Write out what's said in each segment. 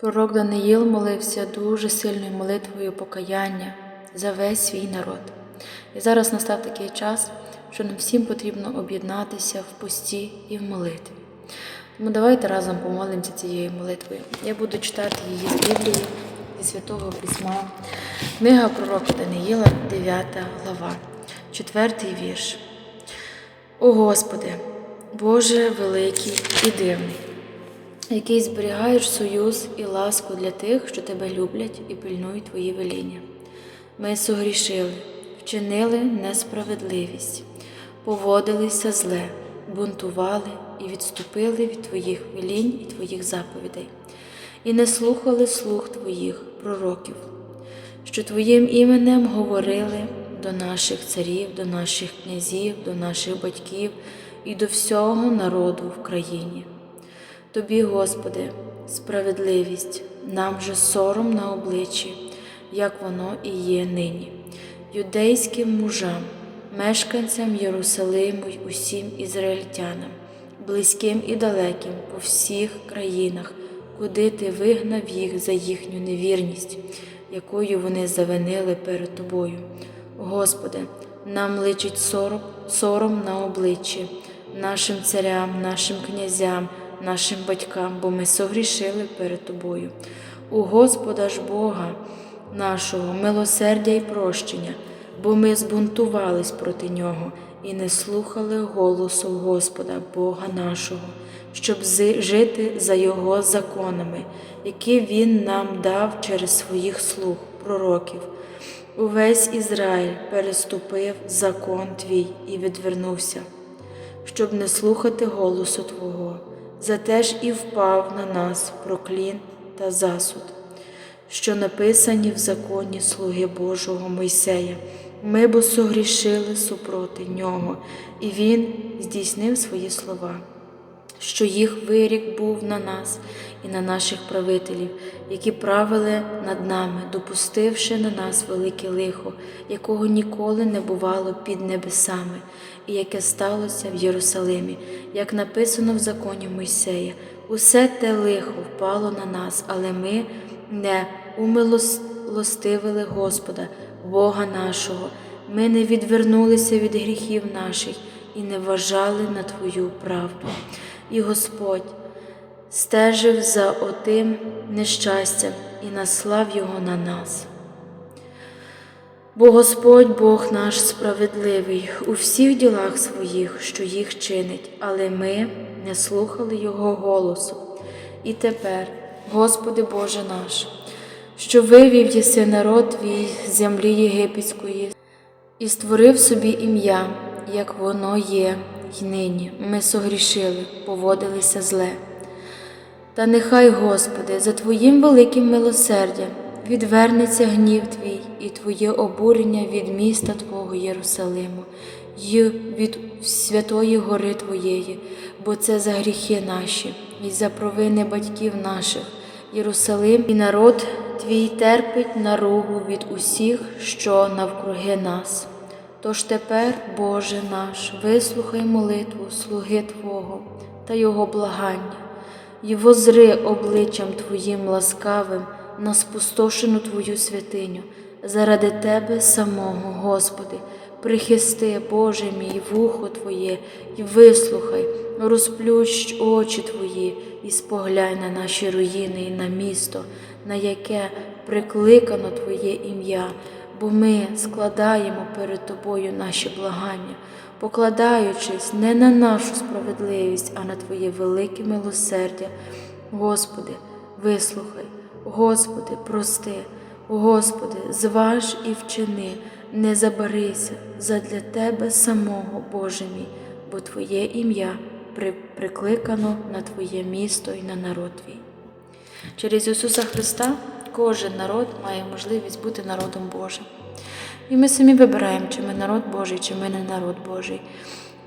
Пророк Даниїл молився дуже сильною молитвою покаяння за весь свій народ. І зараз настав такий час, що нам всім потрібно об'єднатися в пості і в молитві. Тому давайте разом помолимося цією молитвою. Я буду читати її з Біблії, зі Святого Письма. Книга пророка Даниїла, 9 глава, 4 вірш. О Господи, Боже великий і дивний, який зберігаєш союз і ласку для тих, що тебе люблять і пильнують Твої веління. Ми согрішили, вчинили несправедливість, поводилися зле, бунтували і відступили від Твоїх велінь і Твоїх заповідей, і не слухали слух Твоїх пророків, що Твоїм іменем говорили до наших царів, до наших князів, до наших батьків і до всього народу в країні. Тобі, Господи, справедливість, нам же сором на обличчі, як воно і є нині, юдейським мужам, мешканцям Єрусалиму й усім ізраїльтянам, близьким і далеким по всіх країнах, куди ти вигнав їх за їхню невірність, якою вони завинили перед Тобою. Господи, нам личить сором, сором на обличчі, нашим царям, нашим князям, нашим батькам, бо ми согрішили перед Тобою. У Господа ж Бога нашого, милосердя і прощення, бо ми збунтувались проти Нього і не слухали голосу Господа, Бога нашого, щоб жити за Його законами, які Він нам дав через своїх слуг, пророків. Увесь Ізраїль переступив закон твій і відвернувся, щоб не слухати голосу Твого. Зате ж і впав на нас проклін та засуд, що написані в законі слуги Божого Мойсея. Ми бо согрішили супроти нього, і він здійснив свої слова що їх вирік був на нас і на наших правителів, які правили над нами, допустивши на нас велике лихо, якого ніколи не бувало під небесами, і яке сталося в Єрусалимі, як написано в законі Мойсея. Усе те лихо впало на нас, але ми не умилостивили Господа, Бога нашого. Ми не відвернулися від гріхів наших і не вважали на Твою правду. І Господь стежив за отим нещастям і наслав його на нас. Бо Господь Бог наш справедливий у всіх ділах своїх, що їх чинить, але ми не слухали Його голосу. І тепер, Господи Боже наш, що вивів єси народ твій з землі єгипетської, і створив собі ім'я, як воно є й нині. Ми согрішили, поводилися зле. Та нехай, Господи, за Твоїм великим милосердям відвернеться гнів Твій і Твоє обурення від міста Твого Єрусалиму, й від святої гори Твоєї, бо це за гріхи наші, і за провини батьків наших. Єрусалим і народ Твій терпить наругу від усіх, що навкруги нас. Тож тепер, Боже наш, вислухай молитву слуги Твого та Його благання, і возри обличчям Твоїм ласкавим на спустошену Твою святиню, заради Тебе самого, Господи, прихисти, Боже мій, вухо Твоє, і вислухай, розплющ очі Твої, і споглянь на наші руїни і на місто, на яке прикликано Твоє ім'я бо ми складаємо перед Тобою наші благання, покладаючись не на нашу справедливість, а на Твоє велике милосердя. Господи, вислухай, Господи, прости, Господи, зваж і вчини, не забарися задля Тебе самого, Боже мій, бо Твоє ім'я прикликано на Твоє місто і на народ Твій. Через Ісуса Христа кожен народ має можливість бути народом Божим. І ми самі вибираємо, чи ми народ Божий, чи ми не народ Божий.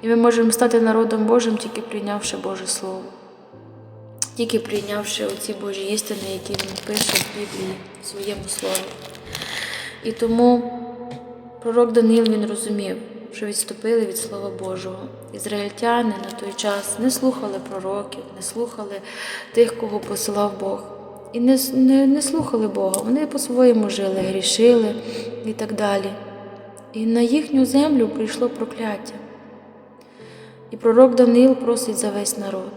І ми можемо стати народом Божим, тільки прийнявши Боже Слово, тільки прийнявши оці Божі істини, які Він пише в Біблії в своєму слові. І тому пророк Даниїл він розумів, що відступили від Слова Божого. Ізраїльтяни на той час не слухали пророків, не слухали тих, кого посилав Бог. І не, не, не слухали Бога. Вони по-своєму жили, грішили і так далі. І на їхню землю прийшло прокляття. І пророк Даниїл просить за весь народ.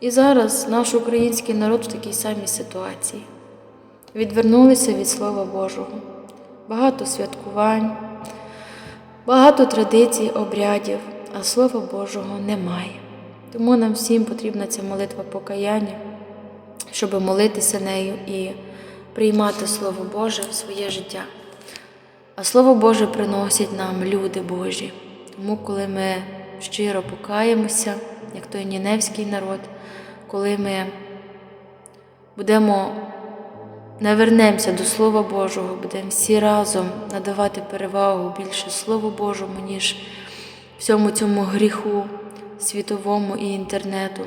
І зараз наш український народ в такій самій ситуації. Відвернулися від Слова Божого. Багато святкувань, багато традицій, обрядів, а Слова Божого немає. Тому нам всім потрібна ця молитва покаяння, щоб молитися нею і приймати Слово Боже в своє життя. А Слово Боже приносять нам люди Божі. Тому, коли ми щиро покаємося, як той ніневський народ, коли ми будемо навернемося до Слова Божого, будемо всі разом надавати перевагу більше Слову Божому, ніж всьому цьому гріху світовому і інтернету,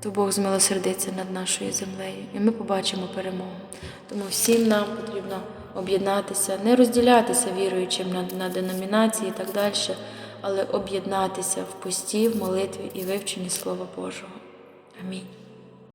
то Бог змилосердиться над нашою землею, і ми побачимо перемогу. Тому всім нам потрібно об'єднатися, не розділятися віруючим на, на деномінації і так далі, але об'єднатися в пості, в молитві і вивченні Слова Божого. Амінь.